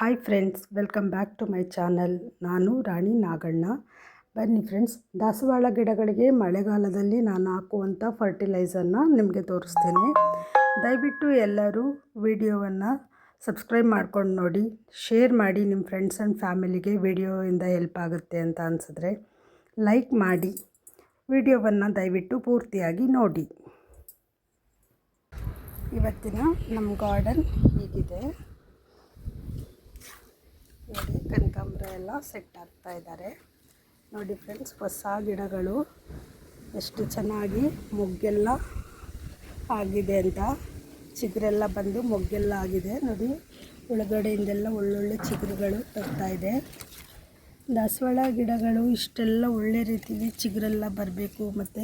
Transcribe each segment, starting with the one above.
Hi friends welcome back to my channel ನಾನು ರಾಣಿ ನಾಗಣ್ಣ. ಬನ್ನಿ friends ದಾಸವಾಳ ಗಿಡಗಳಿಗೆ ಮಳೆಗಾಲದಲ್ಲಿ ನಾನು ಹಾಕುವಂಥ ಫರ್ಟಿಲೈಸರ್ನ ನಿಮಗೆ ತೋರಿಸ್ತೇನೆ. ದಯವಿಟ್ಟು ಎಲ್ಲರೂ ವಿಡಿಯೋವನ್ನು ಸಬ್ಸ್ಕ್ರೈಬ್ ಮಾಡ್ಕೊಂಡು ನೋಡಿ ಶೇರ್ ಮಾಡಿ ನಿಮ್ಮ ಫ್ರೆಂಡ್ಸ್ ಆ್ಯಂಡ್ ಫ್ಯಾಮಿಲಿಗೆ ವಿಡಿಯೋಯಿಂದ ಹೆಲ್ಪ್ ಆಗುತ್ತೆ ಅಂತ ಅನಿಸಿದ್ರೆ ಲೈಕ್ ಮಾಡಿ, ವಿಡಿಯೋವನ್ನು ದಯವಿಟ್ಟು ಪೂರ್ತಿಯಾಗಿ ನೋಡಿ. ಇವತ್ತಿನ ನಮ್ಮ ಗಾರ್ಡನ್ ಹೀಗಿದೆ. ನೋಡಿ, ಕನಕಾಂಬ್ರ ಎಲ್ಲ ಸೆಟ್ ಆಗ್ತಾ ಇದ್ದಾರೆ ನೋಡಿ ಫ್ರೆಂಡ್ಸ್ ಹೊಸ ಗಿಡಗಳು ಎಷ್ಟು ಚೆನ್ನಾಗಿ ಮೊಗ್ಗೆಲ್ಲ ಆಗಿದೆ ಅಂತ. ಚಿಗುರೆಲ್ಲ ಬಂದು ಮೊಗ್ಗೆಲ್ಲ ಆಗಿದೆ. ನೋಡಿ, ಒಳಗಡೆಯಿಂದೆಲ್ಲ ಒಳ್ಳೊಳ್ಳೆ ಚಿಗುರುಗಳು ತರ್ತಾ ಇದೆ. ದಾಸವಾಳ ಗಿಡಗಳು ಇಷ್ಟೆಲ್ಲ ಒಳ್ಳೆ ರೀತಿಲಿ ಚಿಗುರೆಲ್ಲ ಬರಬೇಕು. ಮತ್ತು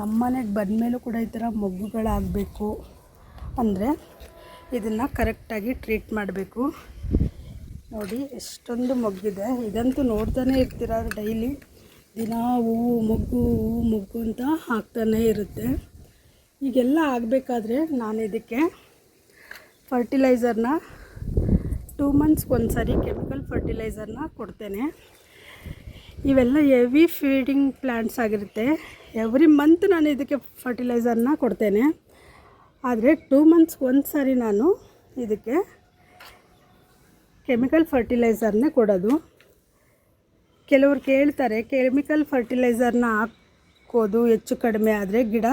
ನಮ್ಮ ಮನೆಗೆ ಬಂದಮೇಲೂ ಕೂಡ ಈ ಥರ ಮೊಗ್ಗುಗಳಾಗಬೇಕು. ಅಂದರೆ ಇದನ್ನು ಕರೆಕ್ಟಾಗಿ ಟ್ರೀಟ್ ಮಾಡಬೇಕು. ನೋಡಿ, ಎಷ್ಟೊಂದು ಮೊಗ್ಗಿದೆ. ಇದಂತೂ ನೋಡ್ತಾನೆ ಇರ್ತೀರ ಡೈಲಿ. ದಿನ ಹೂವು ಮೊಗ್ಗು ಹೂವು ಮೊಗ್ಗು ಅಂತ ಹಾಕ್ತಾನೇ ಇರುತ್ತೆ. ಈಗೆಲ್ಲ ಆಗಬೇಕಾದ್ರೆ ನಾನು ಇದಕ್ಕೆ ಫರ್ಟಿಲೈಸರ್ನ ಟೂ ಮಂತ್ಸ್ಗೆ ಒಂದು ಸಾರಿ ಕೆಮಿಕಲ್ ಫರ್ಟಿಲೈಸರ್ನ ಕೊಡ್ತೇನೆ. ಇವೆಲ್ಲ ಹೆವಿ ಫೀಡಿಂಗ್ ಪ್ಲ್ಯಾಂಟ್ಸ್ ಆಗಿರುತ್ತೆ. ಎವ್ರಿ ಮಂತ್ ನಾನು ಇದಕ್ಕೆ ಫರ್ಟಿಲೈಸರ್ನ ಕೊಡ್ತೇನೆ. ಆದರೆ ಟೂ ಮಂತ್ಸ್ಗೆ ಒಂದು ಸಾರಿ ನಾನು ಇದಕ್ಕೆ ಕೆಮಿಕಲ್ ಫರ್ಟಿಲೈಸರ್ನೇ ಕೊಡೋದು. ಕೆಲವರು ಕೇಳ್ತಾರೆ, ಕೆಮಿಕಲ್ ಫರ್ಟಿಲೈಸರ್ನ ಹಾಕೋದು ಹೆಚ್ಚು ಕಡಿಮೆ ಆದರೆ ಗಿಡ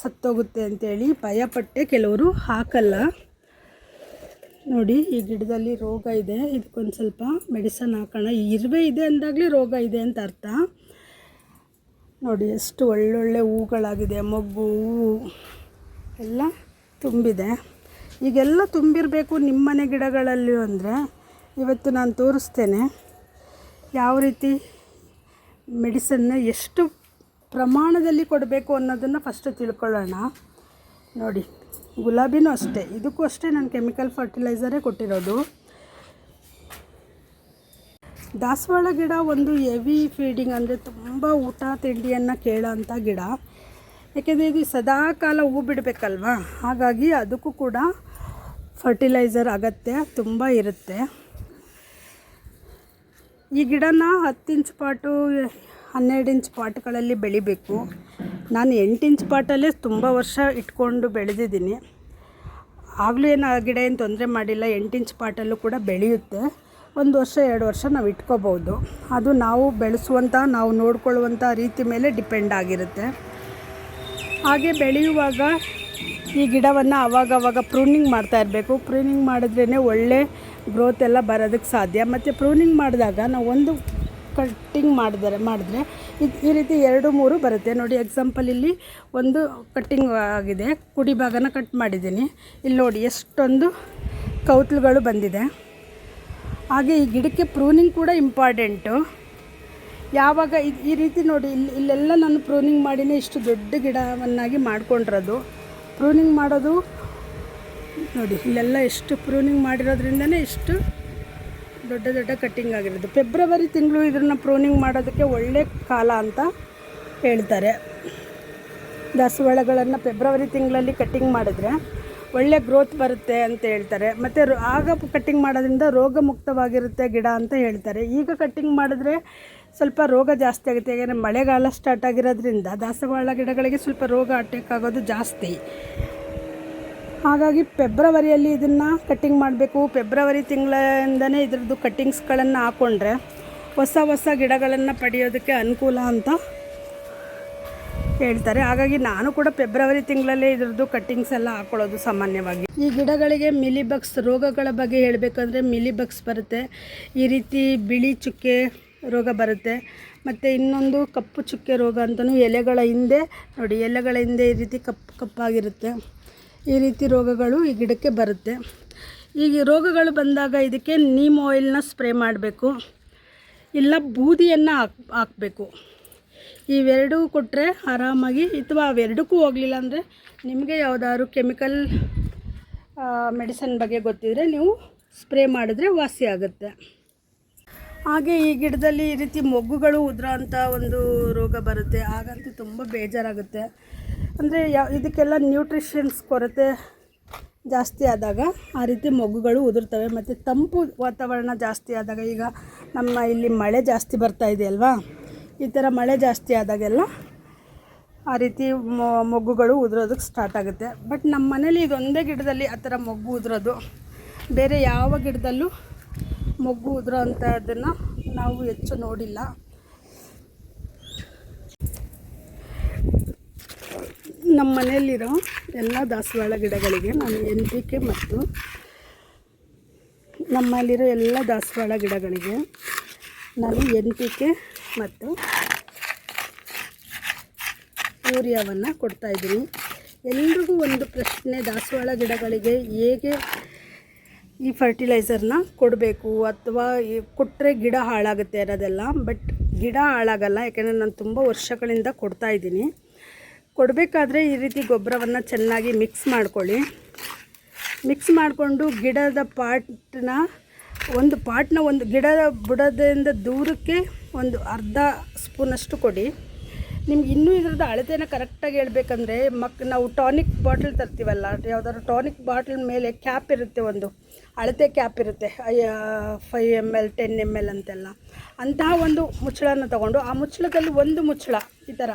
ಸತ್ತೋಗುತ್ತೆ ಅಂತೇಳಿ ಭಯಪಟ್ಟೆ ಕೆಲವರು ಹಾಕಲ್ಲ. ನೋಡಿ, ಈ ಗಿಡದಲ್ಲಿ ರೋಗ ಇದೆ. ಇದಕ್ಕೊಂದು ಸ್ವಲ್ಪ ಮೆಡಿಸನ್ ಹಾಕೋಣ. ಇರುವೆ ಇದೆ ಅಂದಾಗಲೇ ರೋಗ ಇದೆ ಅಂತ ಅರ್ಥ. ನೋಡಿ, ಎಷ್ಟು ಒಳ್ಳೊಳ್ಳೆ ಹೂಗಳಾಗಿದೆ, ಮೊಗ್ಗು ಹೂವು ಎಲ್ಲ ತುಂಬಿದೆ. ಈಗೆಲ್ಲ ತುಂಬಿರಬೇಕು ನಿಮ್ಮನೆ ಗಿಡಗಳಲ್ಲಿ ಅಂದರೆ ಇವತ್ತು ನಾನು ತೋರಿಸ್ತೇನೆ ಯಾವ ರೀತಿ ಮೆಡಿಸನ್ನ ಎಷ್ಟು ಪ್ರಮಾಣದಲ್ಲಿ ಕೊಡಬೇಕು ಅನ್ನೋದನ್ನು ಫಸ್ಟು ತಿಳ್ಕೊಳ್ಳೋಣ. ನೋಡಿ, ಗುಲಾಬಿನೂ ಅಷ್ಟೇ. ಇದಕ್ಕೂ ಅಷ್ಟೇ ನಾನು ಕೆಮಿಕಲ್ ಫರ್ಟಿಲೈಸರೇ ಕೊಟ್ಟಿರೋದು. ದಾಸವಾಳ ಗಿಡ ಒಂದು ಹೆವಿ ಫೀಡಿಂಗ್ ಅಂದರೆ ತುಂಬ ಊಟ ತಿಂಡಿಯನ್ನು ಕೇಳೋಂಥ ಗಿಡ. ಯಾಕೆಂದರೆ ಇದು ಸದಾ ಕಾಲ ಹೂ ಬಿಡಬೇಕಲ್ವಾ? ಹಾಗಾಗಿ ಅದಕ್ಕೂ ಕೂಡ ಫರ್ಟಿಲೈಸರ್ ಅಗತ್ಯ ತುಂಬ ಇರುತ್ತೆ. ಈ ಗಿಡನ ಹತ್ತು ಇಂಚ್ ಪಾಟು, ಹನ್ನೆರಡು ಇಂಚ್ ಪಾಟ್ಗಳಲ್ಲಿ ಬೆಳಿಬೇಕು. ನಾನು ಎಂಟು ಇಂಚ್ ಪಾಟಲ್ಲೇ ತುಂಬ ವರ್ಷ ಇಟ್ಕೊಂಡು ಬೆಳೆದಿದ್ದೀನಿ. ಆಗಲೂ ಏನು ಆ ಗಿಡ ಏನು ತೊಂದರೆ ಮಾಡಿಲ್ಲ, ಎಂಟು ಇಂಚ್ ಪಾಟಲ್ಲೂ ಕೂಡ ಬೆಳೆಯುತ್ತೆ. ಒಂದು ವರ್ಷ, ಎರಡು ವರ್ಷ ನಾವು ಇಟ್ಕೋಬೋದು. ಅದು ನಾವು ಬೆಳೆಸುವಂಥ, ನಾವು ನೋಡ್ಕೊಳ್ಳುವಂಥ ರೀತಿ ಮೇಲೆ ಡಿಪೆಂಡ್ ಆಗಿರುತ್ತೆ. ಹಾಗೆ ಬೆಳೆಯುವಾಗ ಈ ಗಿಡವನ್ನು ಅವಾಗವಾಗ ಪ್ರೂನಿಂಗ್ ಮಾಡ್ತಾ ಇರಬೇಕು. ಪ್ರೂನಿಂಗ್ ಮಾಡಿದ್ರೇ ಒಳ್ಳೆ ಗ್ರೋತ್ ಎಲ್ಲ ಬರೋದಕ್ಕೆ ಸಾಧ್ಯ. ಮತ್ತು ಪ್ರೂನಿಂಗ್ ಮಾಡಿದಾಗ ನಾವು ಒಂದು ಕಟ್ಟಿಂಗ್ ಮಾಡಿದರೆ ಮಾಡಿದ್ರೆ ಈ ರೀತಿ ಎರಡು, ಮೂರು ಬರುತ್ತೆ. ನೋಡಿ ಎಕ್ಸಾಂಪಲ್ ಇಲ್ಲಿ ಒಂದು ಕಟ್ಟಿಂಗ್ ಆಗಿದೆ. ಕುಡಿ ಭಾಗನ ಕಟ್ ಮಾಡಿದ್ದೀನಿ. ಇಲ್ಲಿ ನೋಡಿ, ಎಷ್ಟೊಂದು ಕೌತ್ಲುಗಳು ಬಂದಿದೆ. ಹಾಗೆ ಈ ಗಿಡಕ್ಕೆ ಪ್ರೂನಿಂಗ್ ಕೂಡ ಇಂಪಾರ್ಟೆಂಟು ಯಾವಾಗ ಈ ರೀತಿ ನೋಡಿ, ಇಲ್ಲಿ ಇಲ್ಲೆಲ್ಲ ನಾನು ಪ್ರೂನಿಂಗ್ ಮಾಡಿನೇ ಇಷ್ಟು ದೊಡ್ಡ ಗಿಡವನ್ನಾಗಿ ಮಾಡ್ಕೊಂಡಿರೋದು. ಪ್ರೂನಿಂಗ್ ಮಾಡೋದು ನೋಡಿ, ಇಲ್ಲೆಲ್ಲ ಎಷ್ಟು ಪ್ರೂನಿಂಗ್ ಮಾಡಿರೋದ್ರಿಂದನೇ ಇಷ್ಟು ದೊಡ್ಡ ದೊಡ್ಡ ಕಟ್ಟಿಂಗ್ ಆಗಿರೋದು. ಫೆಬ್ರವರಿ ತಿಂಗಳು ಇದನ್ನು ಪ್ರೂನಿಂಗ್ ಮಾಡೋದಕ್ಕೆ ಒಳ್ಳೆ ಕಾಲ ಅಂತ ಹೇಳ್ತಾರೆ. ದಾಸವಾಳಗಳನ್ನು ಫೆಬ್ರವರಿ ತಿಂಗಳಲ್ಲಿ ಕಟ್ಟಿಂಗ್ ಮಾಡಿದ್ರೆ ಒಳ್ಳೆ ಗ್ರೋತ್ ಬರುತ್ತೆ ಅಂತ ಹೇಳ್ತಾರೆ. ಮತ್ತು ಆಗ ಕಟ್ಟಿಂಗ್ ಮಾಡೋದ್ರಿಂದ ರೋಗ ಮುಕ್ತವಾಗಿರುತ್ತೆ ಗಿಡ ಅಂತ ಹೇಳ್ತಾರೆ. ಈಗ ಕಟ್ಟಿಂಗ್ ಮಾಡಿದ್ರೆ ಸ್ವಲ್ಪ ರೋಗ ಜಾಸ್ತಿ ಆಗುತ್ತೆ. ಯಾಕೆಂದರೆ ಮಳೆಗಾಲ ಸ್ಟಾರ್ಟ್ ಆಗಿರೋದ್ರಿಂದ ದಾಸವಾಳ ಗಿಡಗಳಿಗೆ ಸ್ವಲ್ಪ ರೋಗ ಅಟ್ಯಾಕ್ ಆಗೋದು ಜಾಸ್ತಿ. ಹಾಗಾಗಿ ಫೆಬ್ರವರಿಯಲ್ಲಿ ಇದನ್ನು ಕಟ್ಟಿಂಗ್ ಮಾಡಬೇಕು. ಫೆಬ್ರವರಿ ತಿಂಗಳಿಂದನೇ ಇದ್ರದ್ದು ಕಟ್ಟಿಂಗ್ಸ್ಗಳನ್ನು ಹಾಕ್ಕೊಂಡ್ರೆ ಹೊಸ ಹೊಸ ಗಿಡಗಳನ್ನು ಪಡೆಯೋದಕ್ಕೆ ಅನುಕೂಲ ಅಂತ ಹೇಳ್ತಾರೆ. ಹಾಗಾಗಿ ನಾನು ಕೂಡ ಫೆಬ್ರವರಿ ತಿಂಗಳಲ್ಲೇ ಇದ್ರದ್ದು ಕಟ್ಟಿಂಗ್ಸ್ ಎಲ್ಲ ಹಾಕೊಳ್ಳೋದು ಸಾಮಾನ್ಯವಾಗಿ. ಈ ಗಿಡಗಳಿಗೆ ಮಿಲಿಬಗ್ಸ್ ರೋಗಗಳ ಬಗ್ಗೆ ಹೇಳಬೇಕಂದ್ರೆ ಮಿಲಿಬಗ್ಸ್ ಬರುತ್ತೆ. ಈ ರೀತಿ ಬಿಳಿ ಚುಕ್ಕೆ ರೋಗ ಬರುತ್ತೆ. ಮತ್ತು ಇನ್ನೊಂದು ಕಪ್ಪು ಚುಕ್ಕೆ ರೋಗ ಅಂತಲೂ ಎಲೆಗಳ ಹಿಂದೆ, ನೋಡಿ ಎಲೆಗಳ ಹಿಂದೆ ಈ ರೀತಿ ಕಪ್ಪು ಕಪ್ಪಾಗಿರುತ್ತೆ. ಈ ರೀತಿ ರೋಗಗಳು ಈ ಗಿಡಕ್ಕೆ ಬರುತ್ತೆ. ಈಗ ರೋಗಗಳು ಬಂದಾಗ ಇದಕ್ಕೆ ನೀಮ್ ಆಯಿಲ್ನ ಸ್ಪ್ರೇ ಮಾಡಬೇಕು. ಇಲ್ಲ ಬೂದಿಯನ್ನು ಹಾಕ್, ಹಾಕಬೇಕು. ಇವೆರಡೂ ಕೊಟ್ಟರೆ ಆರಾಮಾಗಿ ಅಥವಾ ಅವೆರಡಕ್ಕೂ ಹೋಗಲಿಲ್ಲ ಅಂದರೆ ನಿಮಗೆ ಯಾವುದಾದ್ರು ಕೆಮಿಕಲ್ ಮೆಡಿಸನ್ ಬಗ್ಗೆ ಗೊತ್ತಿದ್ದರೆ ನೀವು ಸ್ಪ್ರೇ ಮಾಡಿದ್ರೆ ವಾಸಿ ಆಗುತ್ತೆ. ಹಾಗೆ ಈ ಗಿಡದಲ್ಲಿ ಈ ರೀತಿ ಮೊಗ್ಗುಗಳು ಉದುರೋ ಒಂದು ರೋಗ ಬರುತ್ತೆ. ಹಾಗಂತೂ ತುಂಬ ಬೇಜಾರಾಗುತ್ತೆ. ಅಂದರೆ ಯಾ, ಇದಕ್ಕೆಲ್ಲ ನ್ಯೂಟ್ರಿಷನ್ಸ್ ಕೊರತೆ ಜಾಸ್ತಿ ಆದಾಗ ಆ ರೀತಿ ಮೊಗ್ಗುಗಳು ಉದುರ್ತವೆ. ಮತ್ತು ತಂಪು ವಾತಾವರಣ ಜಾಸ್ತಿ ಆದಾಗ ಈಗ ನಮ್ಮ ಇಲ್ಲಿ ಮಳೆ ಜಾಸ್ತಿ ಬರ್ತಾ ಇದೆ ಅಲ್ವಾ? ಈ ಥರ ಮಳೆ ಜಾಸ್ತಿ ಆದಾಗೆಲ್ಲ ಆ ರೀತಿ ಮೊಗ್ಗುಗಳು ಉದುರೋದಕ್ಕೆ ಸ್ಟಾರ್ಟ್ ಆಗುತ್ತೆ. ಬಟ್ ನಮ್ಮ ಮನೇಲಿ ಇದೊಂದೇ ಗಿಡದಲ್ಲಿ ಆ ಥರ ಮೊಗ್ಗು ಉದುರೋದು. ಬೇರೆ ಯಾವ ಗಿಡದಲ್ಲೂ ಮೊಗ್ಗು ಉದುರೋ ಅಂಥದ್ದನ್ನು ನಾವು ಹೆಚ್ಚು ನೋಡಿಲ್ಲ. ನಮ್ಮ ಮನೆಯಲ್ಲಿರೋ ಎಲ್ಲ ದಾಸವಾಳ ಗಿಡಗಳಿಗೆ ನಾನು ಎನ್ ಪಿ ಕೆ ಮತ್ತು ನಮ್ಮಲ್ಲಿರೋ ಎಲ್ಲ ದಾಸವಾಳ ಗಿಡಗಳಿಗೆ ನಾನು ಎನ್ ಪಿ ಕೆ ಮತ್ತು ಯೂರಿಯಾವನ್ನು ಕೊಡ್ತಾಯಿದ್ದೀನಿ ಎಲ್ರಿಗೂ ಒಂದು ಪ್ರಶ್ನೆ, ದಾಸವಾಳ ಗಿಡಗಳಿಗೆ ಹೇಗೆ ಈ ಫರ್ಟಿಲೈಸರ್ನ ಕೊಡಬೇಕು ಅಥವಾ ಕೊಟ್ಟರೆ ಗಿಡ ಹಾಳಾಗುತ್ತೆ ಅನ್ನೋದೆಲ್ಲ ಬಟ್ ಗಿಡ ಹಾಳಾಗಲ್ಲ, ಯಾಕೆಂದರೆ ನಾನು ತುಂಬ ವರ್ಷಗಳಿಂದ ಕೊಡ್ತಾ ಇದ್ದೀನಿ. ಕೊಡಬೇಕಾದ್ರೆ ಈ ರೀತಿ ಗೊಬ್ಬರವನ್ನು ಚೆನ್ನಾಗಿ ಮಿಕ್ಸ್ ಮಾಡ್ಕೊಳ್ಳಿ. ಮಿಕ್ಸ್ ಮಾಡಿಕೊಂಡು ಗಿಡದ ಪಾಟ್ನ, ಒಂದು ಪಾಟ್ನ ಒಂದು ಗಿಡದ ಬುಡದಿಂದ ದೂರಕ್ಕೆ ಒಂದು ಅರ್ಧ ಸ್ಪೂನಷ್ಟು ಕೊಡಿ. ನಿಮ್ಗೆ ಇನ್ನೂ ಇದ್ರದ್ದು ಅಳತೆನ ಕರೆಕ್ಟಾಗಿ ಹೇಳ್ಬೇಕಂದ್ರೆ, ಮಕ್, ನಾವು ಟಾನಿಕ್ ಬಾಟ್ಲ್ ತರ್ತೀವಲ್ಲ, ಯಾವ್ದಾದ್ರು ಟಾನಿಕ್ ಬಾಟ್ಲ್ ಮೇಲೆ ಕ್ಯಾಪ್ ಇರುತ್ತೆ ಒಂದು. ಅಳತೆ ಕ್ಯಾಪ್ ಇರುತ್ತೆ five M L ten M L ಅಂತೆಲ್ಲ. ಅಂತಹ ಒಂದು ಮುಚ್ಚಳನ ತಗೊಂಡು, ಆ ಮುಚ್ಚಳದಲ್ಲಿ ಒಂದು ಮುಚ್ಚಳ, ಈ ಥರ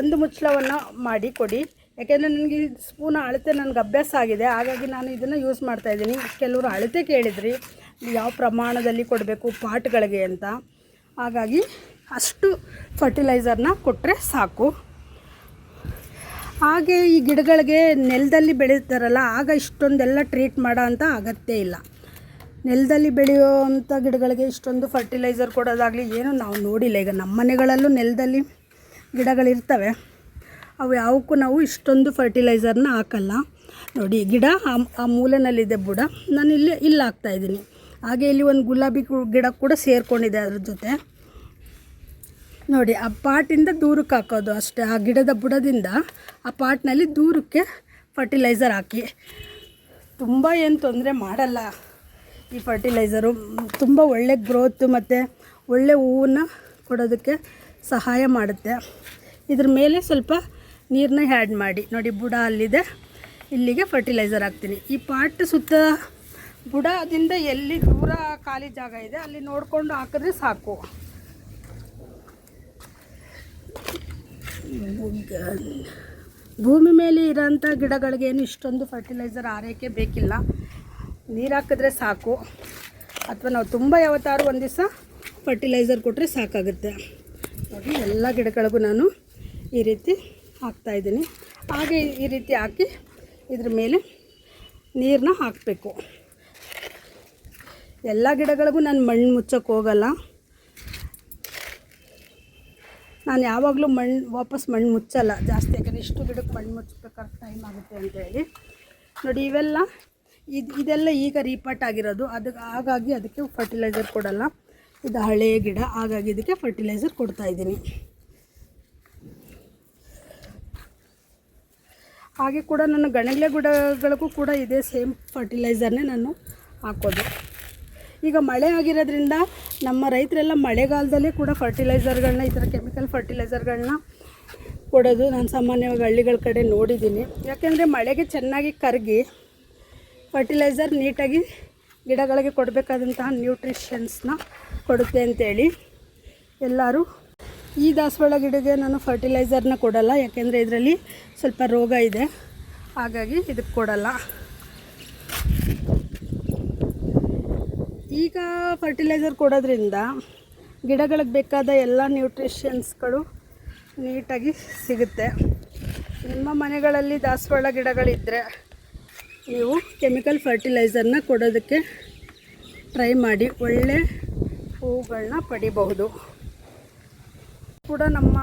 ಒಂದು ಮುಚ್ಚಳವನ್ನು ಮಾಡಿ ಕೊಡಿ. ಯಾಕೆಂದರೆ ನನಗೆ ಈ ಸ್ಪೂನ ಅಳತೆ ನನಗೆ ಅಭ್ಯಾಸ ಆಗಿದೆ, ಹಾಗಾಗಿ ನಾನು ಇದನ್ನು ಯೂಸ್ ಮಾಡ್ತಾಯಿದ್ದೀನಿ ಕೆಲವರು ಅಳತೆ ಕೇಳಿದ್ರಿ ಯಾವ ಪ್ರಮಾಣದಲ್ಲಿ ಕೊಡಬೇಕು, ಪಾಟ್ಗಳಿಗೆ ಅಂತ. ಹಾಗಾಗಿ ಅಷ್ಟು ಫರ್ಟಿಲೈಸರ್ನ ಕೊಟ್ಟರೆ ಸಾಕು. ಹಾಗೆ ಈ ಗಿಡಗಳಿಗೆ ನೆಲದಲ್ಲಿ ಬೆಳೀತಾರಲ್ಲ, ಆಗ ಇಷ್ಟೊಂದೆಲ್ಲ ಟ್ರೀಟ್ ಮಾಡೋ ಅಂತ ಅಗತ್ಯ ಇಲ್ಲ. ನೆಲದಲ್ಲಿ ಬೆಳೆಯೋ ಅಂಥ ಗಿಡಗಳಿಗೆ ಇಷ್ಟೊಂದು ಫರ್ಟಿಲೈಸರ್ ಕೊಡೋದಾಗಲಿ ಏನೂ ನಾವು ನೋಡಿಲ್ಲ. ಈಗ ನಮ್ಮ ಮನೆಗಳಲ್ಲೂ ನೆಲದಲ್ಲಿ ಗಿಡಗಳಿರ್ತವೆ. ಅವು ಯಾವಕ್ಕೂ ನಾವು ಇಷ್ಟೊಂದು ಫರ್ಟಿಲೈಸರ್ನ ಹಾಕಲ್ಲ. ನೋಡಿ, ಗಿಡ ಆ ಆ ಮೂಲೆನಲ್ಲಿದೆ ಬುಡ. ನಾನು ಇಲ್ಲಿ ಇಲ್ಲಿ ಹಾಕ್ತಾಯಿದ್ದೀನಿ ಹಾಗೆ ಇಲ್ಲಿ ಒಂದು ಗುಲಾಬಿ ಗಿಡ ಕೂಡ ಸೇರಿಕೊಂಡಿದೆ ಅದ್ರ ಜೊತೆ. ನೋಡಿ, ಆ ಪಾಟಿಂದ ದೂರಕ್ಕೆ ಹಾಕೋದು ಅಷ್ಟೇ, ಆ ಗಿಡದ ಬುಡದಿಂದ ಆ ಪಾಟ್ನಲ್ಲಿ ದೂರಕ್ಕೆ ಫರ್ಟಿಲೈಸರ್ ಹಾಕಿ. ತುಂಬ ಏನು ತೊಂದರೆ ಮಾಡಲ್ಲ ಈ ಫರ್ಟಿಲೈಸರು ತುಂಬ ಒಳ್ಳೆ ಗ್ರೋತ್ ಮತ್ತು ಒಳ್ಳೆ ಹೂವನ್ನ ಕೊಡೋದಕ್ಕೆ ಸಹಾಯ ಮಾಡುತ್ತೆ. ಇದ್ರ ಮೇಲೆ ಸ್ವಲ್ಪ ನೀರನ್ನ ಆ್ಯಡ್ ಮಾಡಿ. ನೋಡಿ, ಬುಡ ಅಲ್ಲಿದೆ, ಇಲ್ಲಿಗೆ ಫರ್ಟಿಲೈಸರ್ ಹಾಕ್ತೀನಿ. ಈ ಪಾಟ್ ಸುತ್ತ ಬುಡದಿಂದ ಎಲ್ಲಿ ದೂರ ಖಾಲಿ ಜಾಗ ಇದೆ, ಅಲ್ಲಿ ನೋಡಿಕೊಂಡು ಹಾಕಿದ್ರೆ ಸಾಕು. ಭೂಮಿ ಮೇಲೆ ಇರೋಂಥ ಗಿಡಗಳಿಗೇನು ಇಷ್ಟೊಂದು ಫರ್ಟಿಲೈಸರ್ ಆರೈಕೆ ಬೇಕಿಲ್ಲ. ನೀರು ಹಾಕಿದ್ರೆ ಸಾಕು. ಅಥವಾ ನಾವು ತುಂಬ ಯಾವತ್ತಾರು ಒಂದು ದಿವಸ ಫರ್ಟಿಲೈಸರ್ ಕೊಟ್ಟರೆ ಸಾಕಾಗುತ್ತೆ. ನೋಡಿ, ಎಲ್ಲ ಗಿಡಗಳಿಗೂ ನಾನು ಈ ರೀತಿ ಹಾಕ್ತಾಯಿದ್ದೀನಿ ಹಾಗೆ ಈ ರೀತಿ ಹಾಕಿ ಇದ್ರ ಮೇಲೆ ನೀರನ್ನ ಹಾಕಬೇಕು. ಎಲ್ಲ ಗಿಡಗಳಿಗೂ ನಾನು ಮಣ್ಣು ಮುಚ್ಚೋಕ್ಕೆ ಹೋಗಲ್ಲ. ನಾನು ಯಾವಾಗಲೂ ಮಣ್ಣು ವಾಪಸ್ ಮಣ್ಣು ಮುಚ್ಚಲ್ಲ. ಜಾಸ್ತಿ ಯಾಕಂದರೆ ಇಷ್ಟು ಗಿಡಕ್ಕೆ ಮಣ್ಣು ಮುಚ್ಚಬೇಕಾದ್ರೆ ಟೈಮ್ ಆಗುತ್ತೆ ಅಂತ ಹೇಳಿ. ನೋಡಿ, ಇವೆಲ್ಲ, ಇದು, ಇದೆಲ್ಲ ಈಗ ರೀಪಾಟ್ ಆಗಿರೋದು. ಅದು, ಹಾಗಾಗಿ ಅದಕ್ಕೆ ಫರ್ಟಿಲೈಸರ್ ಕೊಡಲ್ಲ. ಇದು ಹಳೆಯ ಗಿಡ, ಹಾಗಾಗಿ ಇದಕ್ಕೆ ಫರ್ಟಿಲೈಸರ್ ಕೊಡ್ತಾ ಇದ್ದೀನಿ. ಹಾಗೆ ಕೂಡ ನಾನು ಗಣಗ್ಲೆ ಗಿಡಗಳಿಗೂ ಕೂಡ ಇದೇ ಸೇಮ್ ಫರ್ಟಿಲೈಸರ್ನೇ ನಾನು ಹಾಕೋದು. ಈಗ ಮಳೆ ಆಗಿರೋದ್ರಿಂದ ನಮ್ಮ ರೈತರೆಲ್ಲ ಮಳೆಗಾಲದಲ್ಲೇ ಕೂಡ ಫರ್ಟಿಲೈಸರ್ಗಳನ್ನ ಈ ಥರ ಕೆಮಿಕಲ್ ಫರ್ಟಿಲೈಸರ್ಗಳನ್ನ ಕೊಡೋದು ನಾನು ಸಾಮಾನ್ಯವಾಗಿ ಹಳ್ಳಿಗಳ ಕಡೆ ನೋಡಿದ್ದೀನಿ. ಯಾಕೆಂದರೆ ಮಳೆಗೆ ಚೆನ್ನಾಗಿ ಕರಗಿ ಫರ್ಟಿಲೈಸರ್ ನೀಟಾಗಿ ಗಿಡಗಳಿಗೆ ಕೊಡಬೇಕಾದಂತಹ ನ್ಯೂಟ್ರಿಷನ್ಸ್ನ ಕೊಡುತ್ತೆ ಅಂತೇಳಿ ಎಲ್ಲರೂ ಈ ದಾಸವಾಳ ಗಿಡಕ್ಕೆ ನಾನು ಫರ್ಟಿಲೈಸರ್ನ ಕೊಡಲ್ಲ, ಯಾಕೆಂದರೆ ಇದರಲ್ಲಿ ಸ್ವಲ್ಪ ರೋಗ ಇದೆ. ಹಾಗಾಗಿ ಇದಕ್ಕೆ ಕೊಡಲ್ಲ. ಈಗ ಫರ್ಟಿಲೈಸರ್ ಕೊಡೋದ್ರಿಂದ ಗಿಡಗಳಿಗೆ ಬೇಕಾದ ಎಲ್ಲ ನ್ಯೂಟ್ರಿಷನ್ಸ್ಗಳು ನೀಟಾಗಿ ಸಿಗುತ್ತೆ. ನಿಮ್ಮ ಮನೆಗಳಲ್ಲಿ ದಾಸವಾಳ ಗಿಡಗಳಿದ್ದರೆ ನೀವು ಕೆಮಿಕಲ್ ಫರ್ಟಿಲೈಸರ್ನ ಕೊಡೋದಕ್ಕೆ ಟ್ರೈ ಮಾಡಿ. ಒಳ್ಳೆ ಹೂಗಳನ್ನ ಪಡಿಬಹುದು. ಕೂಡ ನಮ್ಮ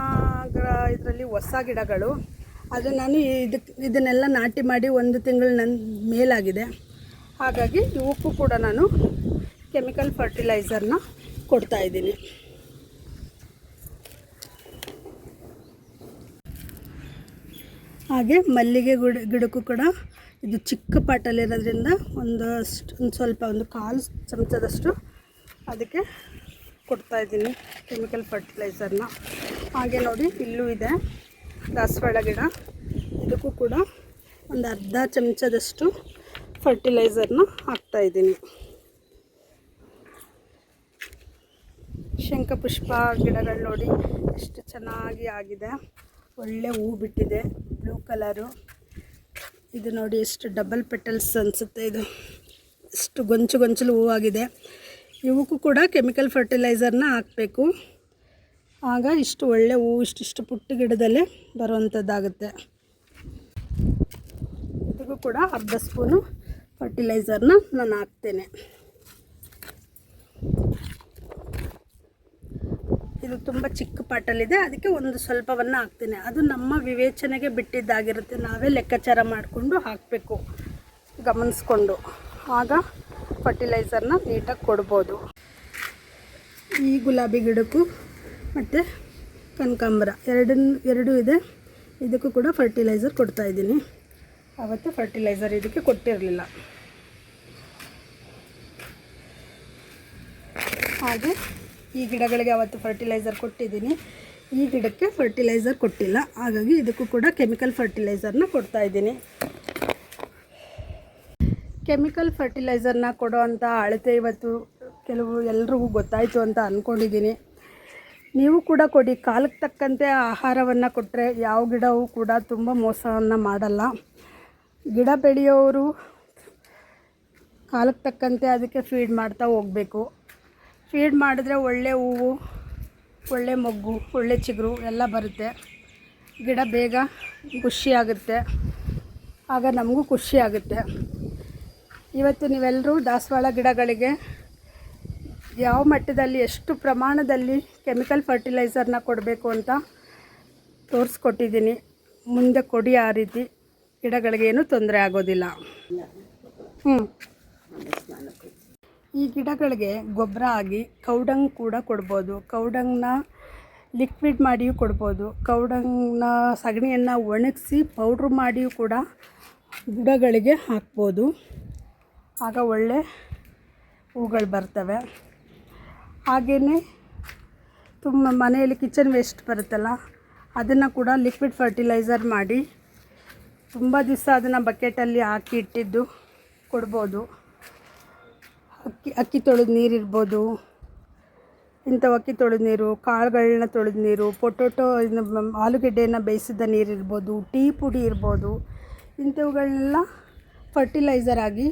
ಇದರಲ್ಲಿ ಹೊಸ ಗಿಡಗಳು. ಅದು ನಾನು ಇದಕ್ಕೆ ಇದನ್ನೆಲ್ಲ ನಾಟಿ ಮಾಡಿ ಒಂದು ತಿಂಗಳು ನನ್ನ ಮೇಲಾಗಿದೆ. ಹಾಗಾಗಿ ಇವಕ್ಕೂ ಕೂಡ ನಾನು ಕೆಮಿಕಲ್ ಫರ್ಟಿಲೈಸರ್ನ ಕೊಡ್ತಾ ಇದ್ದೀನಿ. ಹಾಗೆ ಮಲ್ಲಿಗೆ ಗಿಡ, ಗಿಡಕ್ಕೂ ಕೂಡ ಇದು ಚಿಕ್ಕ ಪಾಟಲ್ಲಿರೋದ್ರಿಂದ ಒಂದಷ್ಟು, ಒಂದು ಸ್ವಲ್ಪ, ಒಂದು ಕಾಲು ಚಮಚದಷ್ಟು ಅದಕ್ಕೆ ಕೊಡ್ತಾ ಇದ್ದೀನಿ ಕೆಮಿಕಲ್ ಫರ್ಟಿಲೈಸರ್ನ. ಹಾಗೆ ನೋಡಿ, ಇಲ್ಲೂ ಇದೆ ದಾಸವಾಳ ಗಿಡ. ಇದಕ್ಕೂ ಕೂಡ ಒಂದು ಅರ್ಧ ಚಮಚದಷ್ಟು ಫರ್ಟಿಲೈಸರ್ನ ಹಾಕ್ತಾಯಿದ್ದೀನಿ ಶಂಖಪುಷ್ಪ ಗಿಡಗಳು ನೋಡಿ, ಎಷ್ಟು ಚೆನ್ನಾಗಿ ಆಗಿದೆ. ಒಳ್ಳೆ ಹೂ ಬಿಟ್ಟಿದೆ, ಬ್ಲೂ ಕಲರು. ಇದು ನೋಡಿ ಎಷ್ಟು ಡಬಲ್ ಪೆಟಲ್ಸ್ ಅನಿಸುತ್ತೆ ಇದು. ಎಷ್ಟು ಗೊಂಚು ಗೊಂಚಲು ಹೂವಾಗಿದೆ ಇವಕ್ಕೂ ಕೂಡ ಕೆಮಿಕಲ್ ಫರ್ಟಿಲೈಸರ್ನ ಹಾಕಬೇಕು. ಆಗ ಇಷ್ಟು ಒಳ್ಳೆ ಹೂವು ಇಷ್ಟಿಷ್ಟು ಪುಟ್ಟ ಗಿಡದಲ್ಲೇ ಬರುವಂಥದ್ದಾಗುತ್ತೆ. ಇದಕ್ಕೂ ಕೂಡ ಅರ್ಧ ಸ್ಪೂನು ಫರ್ಟಿಲೈಸರ್ನ ನಾನು ಹಾಕ್ತೇನೆ. ಇದು ತುಂಬ ಚಿಕ್ಕ ಪಾಟಲಿದೆ ಅದಕ್ಕೆ ಒಂದು ಸ್ವಲ್ಪವನ್ನು ಹಾಕ್ತೇನೆ. ಅದು ನಮ್ಮ ವಿವೇಚನೆಗೆ ಬಿಟ್ಟಿದ್ದಾಗಿರುತ್ತೆ. ನಾವೇ ಲೆಕ್ಕಾಚಾರ ಮಾಡಿಕೊಂಡು ಹಾಕಬೇಕು. ಗಮನಿಸ್ಕೊಂಡು. ಆಗ ಫರ್ಟಿಲೈಸರ್ನ ನೀಟಾಗಿ ಕೊಡ್ಬೋದು. ಈ ಗುಲಾಬಿ ಗಿಡಕ್ಕೂ ಮತ್ತು ಕನಕಾಂಬರ ಎರಡನ್ನು ಎರಡೂ ಇದೆ. ಇದಕ್ಕೂ ಕೂಡ ಫರ್ಟಿಲೈಸರ್ ಕೊಡ್ತಾಯಿದ್ದೀನಿ ಆವತ್ತು ಫರ್ಟಿಲೈಸರ್ ಇದಕ್ಕೆ ಕೊಟ್ಟಿರಲಿಲ್ಲ. ಹಾಗೆ ಈ ಗಿಡಗಳಿಗೆ ಅವತ್ತು ಫರ್ಟಿಲೈಸರ್ ಕೊಟ್ಟಿದ್ದೀನಿ. ಈ ಗಿಡಕ್ಕೆ ಫರ್ಟಿಲೈಸರ್ ಕೊಟ್ಟಿಲ್ಲ. ಹಾಗಾಗಿ ಇದಕ್ಕೂ ಕೂಡ ಕೆಮಿಕಲ್ ಫರ್ಟಿಲೈಸರ್ನ ಕೊಡ್ತಾಯಿದ್ದೀನಿ ಕೆಮಿಕಲ್ ಫರ್ಟಿಲೈಸರ್ನ ಕೊಡೋ ಅಂಥ ಅಳತೆ ಇವತ್ತು ಕೆಲವು ಎಲ್ರಿಗೂ ಗೊತ್ತಾಯಿತು ಅಂತ ಅಂದ್ಕೊಂಡಿದ್ದೀನಿ ನೀವು ಕೂಡ ಕೊಡಿ. ಕಾಲಕ್ಕೆ ತಕ್ಕಂತೆ ಆಹಾರವನ್ನು ಕೊಟ್ಟರೆ ಯಾವ ಗಿಡವೂ ಕೂಡ ತುಂಬ ಮೋಸವನ್ನು ಮಾಡಲ್ಲ. ಗಿಡ ಬೆಳೆಯೋರು ಕಾಲಕ್ಕೆ ತಕ್ಕಂತೆ ಅದಕ್ಕೆ ಫೀಡ್ ಮಾಡ್ತಾ ಹೋಗಬೇಕು. ಫೀಡ್ ಮಾಡಿದ್ರೆ ಒಳ್ಳೆ ಹೂವು, ಒಳ್ಳೆ ಮೊಗ್ಗು, ಒಳ್ಳೆ ಚಿಗುರು ಎಲ್ಲ ಬರುತ್ತೆ. ಗಿಡ ಬೇಗ ಖುಷಿಯಾಗುತ್ತೆ ಆಗ ನಮಗೂ ಖುಷಿ ಆಗುತ್ತೆ. ಇವತ್ತು ನೀವೆಲ್ಲರೂ ದಾಸವಾಳ ಗಿಡಗಳಿಗೆ ಯಾವ ಮಟ್ಟದಲ್ಲಿ, ಎಷ್ಟು ಪ್ರಮಾಣದಲ್ಲಿ ಕೆಮಿಕಲ್ ಫರ್ಟಿಲೈಸರ್ನ ಕೊಡಬೇಕು ಅಂತ ತೋರಿಸ್ಕೊಟ್ಟಿದ್ದೀನಿ. ಮುಂದೆ ಕೊಡಿ ಆ ರೀತಿ. ಗಿಡಗಳಿಗೇನು ತೊಂದರೆ ಆಗೋದಿಲ್ಲ. ಹ್ಞೂ ಈ ಗಿಡಗಳಿಗೆ ಗೊಬ್ಬರ ಆಗಿ ಕೌಡಂಗ್ ಕೂಡ ಕೊಡ್ಬೋದು. ಕೌಡಂಗನ್ನ ಲಿಕ್ವಿಡ್ ಮಾಡಿಯೂ ಕೊಡ್ಬೋದು. ಕೌಡಂಗ್ನ ಸಗಣಿಯನ್ನು ಒಣಗಿಸಿ ಪೌಡ್ರ್ ಮಾಡಿಯೂ ಕೂಡ ಗಿಡಗಳಿಗೆ ಹಾಕ್ಬೋದು. ಆಗ ಒಳ್ಳೆ ಹೂಗಳು ಬರ್ತವೆ. ಹಾಗೆಯೇ ತುಂಬ ಮನೆಯಲ್ಲಿ ಕಿಚನ್ ವೇಸ್ಟ್ ಬರುತ್ತಲ್ಲ, ಅದನ್ನು ಕೂಡ ಲಿಕ್ವಿಡ್ ಫರ್ಟಿಲೈಸರ್ ಮಾಡಿ ತುಂಬ ದಿವಸ ಅದನ್ನು ಬಕೆಟಲ್ಲಿ ಹಾಕಿ ಇಟ್ಟಿದ್ದು ಕೊಡ್ಬೋದು. ಅಕ್ಕಿ ಅಕ್ಕಿ ತೊಳೆದ ನೀರಿರ್ಬೋದು ಇಂಥವು ಅಕ್ಕಿ ತೊಳೆದ ನೀರು ಕಾಳುಗಳನ್ನ ತೊಳೆದ ನೀರು, ಪೊಟೊಟೊ ಆಲೂಗೆಡ್ಡೆಯನ್ನು ಬೇಯಿಸಿದ ನೀರಿರ್ಬೋದು ಟೀ ಪುಡಿ ಇರ್ಬೋದು. ಇಂಥವುಗಳನ್ನೆಲ್ಲ ಫರ್ಟಿಲೈಸರ್ ಆಗಿ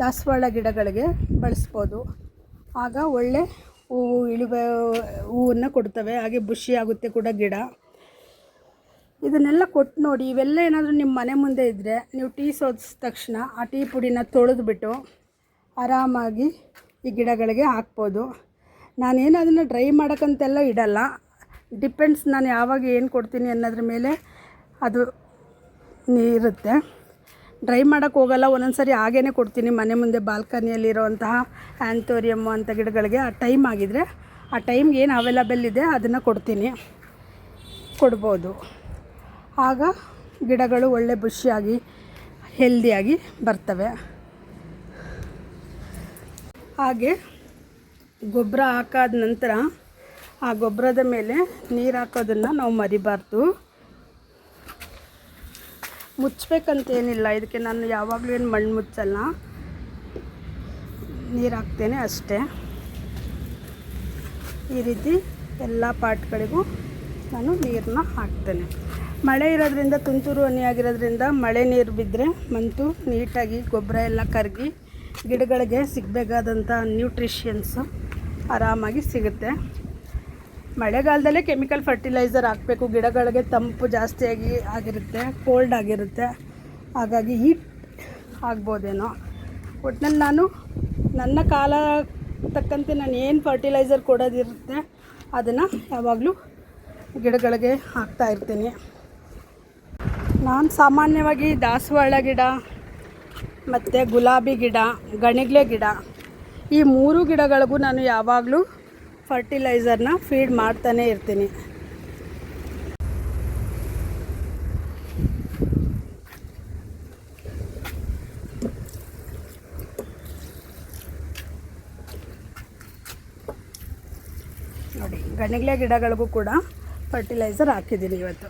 ದಾಸವಾಳ ಗಿಡಗಳಿಗೆ ಬಳಸ್ಬೋದು. ಆಗ ಒಳ್ಳೆ ಹೂವು, ಇಳುವ, ಹೂವನ್ನು ಕೊಡ್ತವೆ. ಹಾಗೆ ಬುಷಿ ಆಗುತ್ತೆ ಕೂಡ ಗಿಡ. ಇದನ್ನೆಲ್ಲ ಕೊಟ್ಟು ನೋಡಿ ಇವೆಲ್ಲ ಏನಾದರೂ ನಿಮ್ಮ ಮನೆ ಮುಂದೆ ಇದ್ದರೆ ನೀವು ಟೀ ಸೋದಿಸಿದ ತಕ್ಷಣ ಆ ಟೀ ಪುಡಿನ ತೊಳೆದ್ಬಿಟ್ಟು ಆರಾಮಾಗಿ ಈ ಗಿಡಗಳಿಗೆ ಹಾಕ್ಬೋದು. ನಾನೇನು ಅದನ್ನು ಡ್ರೈ ಮಾಡೋಕ್ಕಂತೆಲ್ಲ ಇಡಲ್ಲ. ಡಿಪೆಂಡ್ಸ್ ನಾನು ಯಾವಾಗ ಏನು ಕೊಡ್ತೀನಿ ಅನ್ನೋದ್ರ ಮೇಲೆ ಅದು ಇರುತ್ತೆ. ಡ್ರೈ ಮಾಡೋಕ್ಕೆ ಹೋಗಲ್ಲ ಒಂದೊಂದು ಸರಿ ಹಾಗೇ ಕೊಡ್ತೀನಿ. ಮನೆ ಮುಂದೆ ಬಾಲ್ಕನಿಯಲ್ಲಿರುವಂತಹ ಆ್ಯಂಥೋರಿಯಮ್ಮು ಅಂಥ ಗಿಡಗಳಿಗೆ ಆ ಟೈಮ್ ಆಗಿದರೆ ಆ ಟೈಮ್ಗೆ ಏನು ಅವೈಲಬಲ್ ಇದೆ ಅದನ್ನು ಕೊಡ್ತೀನಿ. ಕೊಡ್ಬೋದು. ಆಗ ಗಿಡಗಳು ಒಳ್ಳೆ ಬುಷಿಯಾಗಿ ಹೆಲ್ದಿಯಾಗಿ ಬರ್ತವೆ. ಹಾಗೆ ಗೊಬ್ಬರ ಹಾಕಾದ ನಂತರ ಆ ಗೊಬ್ಬರದ ಮೇಲೆ ನೀರು ಹಾಕೋದನ್ನು ನಾವು ಮರಿಬಾರ್ದು. ಮುಚ್ಚಬೇಕಂತೇನಿಲ್ಲ ಇದಕ್ಕೆ ನಾನು ಯಾವಾಗಲೂ ಏನು ಮಣ್ಣು ಮುಚ್ಚಲ್ಲ. ನೀರು ಹಾಕ್ತೇನೆ ಅಷ್ಟೇ. ಈ ರೀತಿ ಎಲ್ಲ ಪಾಟ್ಗಳಿಗೂ ನಾನು ನೀರನ್ನ ಹಾಕ್ತೇನೆ. ಮಳೆ ಇರೋದ್ರಿಂದ, ತುಂತುರು ಹನಿ ಆಗಿರೋದ್ರಿಂದ ಮಳೆ ನೀರು ಬಿದ್ದರೆ ಮಂತು ನೀಟಾಗಿ ಗೊಬ್ಬರ ಎಲ್ಲ ಕರಗಿ ಗಿಡಗಳಿಗೆ ಸಿಗಬೇಕಾದಂಥ ನ್ಯೂಟ್ರಿಷಿಯನ್ಸು ಆರಾಮಾಗಿ ಸಿಗುತ್ತೆ. ಮಳೆಗಾಲದಲ್ಲೇ ಕೆಮಿಕಲ್ ಫರ್ಟಿಲೈಸರ್ ಹಾಕಬೇಕು. ಗಿಡಗಳಿಗೆ ತಂಪು ಜಾಸ್ತಿಯಾಗಿ ಆಗಿರುತ್ತೆ ಕೋಲ್ಡ್ ಆಗಿರುತ್ತೆ. ಹಾಗಾಗಿ ಹೀಟ್ ಆಗ್ಬೋದೇನೋ. ಒಟ್ಟಿನಲ್ಲಿ ನಾನು ನನ್ನ ಕಾಲ ತಕ್ಕಂತೆ ನಾನು ಏನು ಫರ್ಟಿಲೈಸರ್ ಕೊಡೋದಿರುತ್ತೆ ಅದನ್ನು ಯಾವಾಗಲೂ ಗಿಡಗಳಿಗೆ ಹಾಕ್ತಾ ಇರ್ತೀನಿ. ನಾನು ಸಾಮಾನ್ಯವಾಗಿ ದಾಸವಾಳ ಗಿಡ ಮತ್ತು ಗುಲಾಬಿ ಗಿಡ, ಗಣಿಗ್ಲೆ ಗಿಡ. ಈ ಮೂರು ಗಿಡಗಳಿಗೂ ನಾನು ಯಾವಾಗಲೂ ಫರ್ಟಿಲೈಸರ್ನ ಫೀಡ್ ಮಾಡ್ತಾನೇ ಇರ್ತೀನಿ. ನೋಡಿ, ಗಣಿಗ್ಲೆ ಗಿಡಗಳಿಗೂ ಕೂಡ ಫರ್ಟಿಲೈಸರ್ ಹಾಕಿದ್ದೀನಿ ಇವತ್ತು.